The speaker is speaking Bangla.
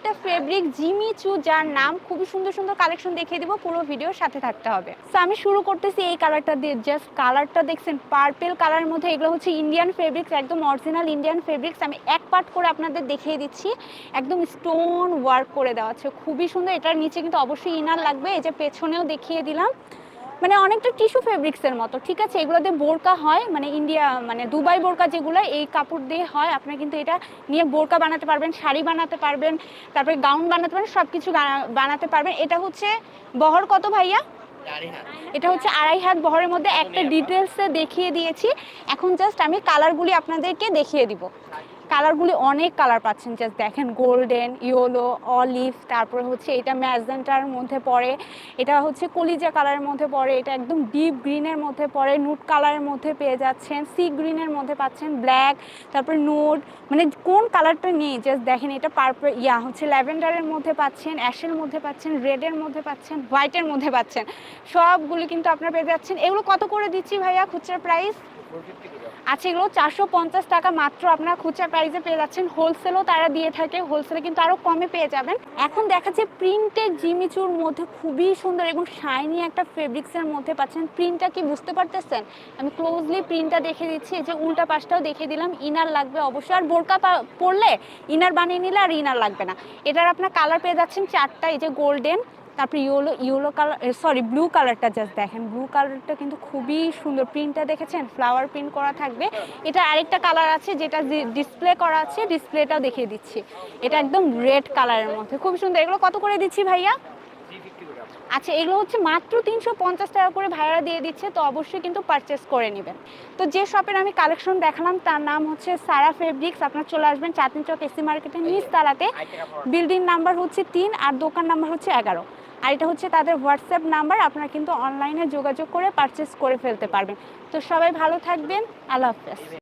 একটা ফেব্রিক জিমি চু যার নাম খুবই সুন্দর সুন্দর কালেকশন দেখিয়ে দিব, পুরো ভিডিওর সাথে থাকতে হবে। তো আমি শুরু করতেছি এই কালারটা দিয়ে জাস্ট কালারটা দেখছেন পার্পেল কালারের মধ্যে এগুলো হচ্ছে ইন্ডিয়ান ফেব্রিক্স একদম অরিজিনাল ইন্ডিয়ান ফেব্রিক্স আমি এক পার্ট করে আপনাদের দেখিয়ে দিচ্ছি, একদম স্টোন ওয়ার্ক করে দেওয়া আছে। খুবই সুন্দর, এটার নিচে কিন্তু অবশ্যই ইনার লাগবে, এই যে পেছনেও দেখিয়ে দিলাম। মানে অনেকটা টিস্যু ফেব্রিক্সের মতো ঠিক আছে? এগুলো দিয়ে বোরকা হয় মানে ইন্ডিয়া মানে দুবাই বোরকা যেগুলো এই কাপড় দিয়ে হয় আপনারা কিন্তু এটা নিয়ে বোরকা বানাতে পারবেন শাড়ি বানাতে পারবেন তারপরে গাউন বানাতে পারবেন সব কিছু বানাতে পারবেন। এটা হচ্ছে বহর কত ভাইয়া? এটা হচ্ছে আড়াই হাত বহরের মধ্যে একটা ডিটেলসে দেখিয়ে দিয়েছি। এখন জাস্ট আমি কালারগুলি আপনাদেরকে দেখিয়ে দিব। কালারগুলি অনেক কালার পাচ্ছেন। জাস্ট দেখেন গোল্ডেন ইয়েলো অলিভ তারপরে হচ্ছে এটা ম্যাজেন্টার মধ্যে পড়ে, এটা হচ্ছে কলিজা কালারের মধ্যে পড়ে, এটা একদম ডিপ গ্রিনের মধ্যে পড়ে নুট কালারের মধ্যে পেয়ে যাচ্ছেন সি গ্রিনের মধ্যে পাচ্ছেন ব্ল্যাক তারপরে নোট মানে কোন কালারটা নেই জাস্ট দেখেন এটা পার্পল ইয়া, হচ্ছে ল্যাভেন্ডারের মধ্যে পাচ্ছেন অ্যাশের মধ্যে পাচ্ছেন রেডের মধ্যে পাচ্ছেন হোয়াইটের মধ্যে পাচ্ছেন। সবগুলি কিন্তু আপনারা পেয়ে যাচ্ছেন। এগুলো কত করে দিচ্ছি ভাইয়া খুচরা প্রাইস আচ্ছা এগুলো চারশো পঞ্চাশ টাকা মাত্র আপনার খুচরা পেয়ে যাচ্ছেন। হোলসেলও তারা দিয়ে থাকে। হোলসেলে কিন্তু আরও কমে পেয়ে যাবেন। এখন দেখা যাচ্ছে প্রিন্টেড জিমিচুর মধ্যে খুবই সুন্দর এবং শাইনি একটা ফেব্রিক্সের মধ্যে পাচ্ছেন। প্রিন্টটা কি বুঝতে পারতেছেন? আমি ক্লোজলি প্রিন্টটা দেখে দিচ্ছি। এই যে উল্টা পাশটাও দেখে দিলাম। ইনার লাগবে অবশ্যই। আর বোরকা পরলে ইনার বানিয়ে নিলে আর ইনার লাগবে না। এটার আপনার কালার পেয়ে যাচ্ছেন চারটা। এই যে গোল্ডেন তারপরে yellow yellow colour sorry blue কালারটা জাস্ট দেখেন। ব্লু কালারটা কিন্তু খুবই সুন্দর। প্রিন্টটা দেখেছেন? ফ্লাওয়ার প্রিন্ট করা থাকবে। এটা আরেকটা কালার আছে যেটা ডিসপ্লে করা আছে ডিসপ্লেটাও দেখিয়ে দিচ্ছি। এটা একদম রেড কালারের মধ্যে। খুব সুন্দর। এগুলো কত করে দিচ্ছি ভাইয়া? আচ্ছা এগুলো হচ্ছে মাত্র তিনশো পঞ্চাশ টাকা করে ভাইয়ারা দিয়ে দিচ্ছে তো অবশ্যই কিন্তু পারচেস করে নেবেন। তো যে শপের আমি কালেকশন দেখালাম তার নাম হচ্ছে সারা ফেব্রিক্স আপনার চলে আসবেন চাঁদনি চক এসি মার্কেটের নিচ তালাতে। বিল্ডিং নাম্বার হচ্ছে তিন আর দোকান নাম্বার হচ্ছে এগারো। আর এটা হচ্ছে তাদের হোয়াটসঅ্যাপ নাম্বার, আপনারা কিন্তু অনলাইনে যোগাযোগ করে পারচেস করে ফেলতে পারবেন। তো সবাই ভালো থাকবেন, আল্লাহ হাফেজ।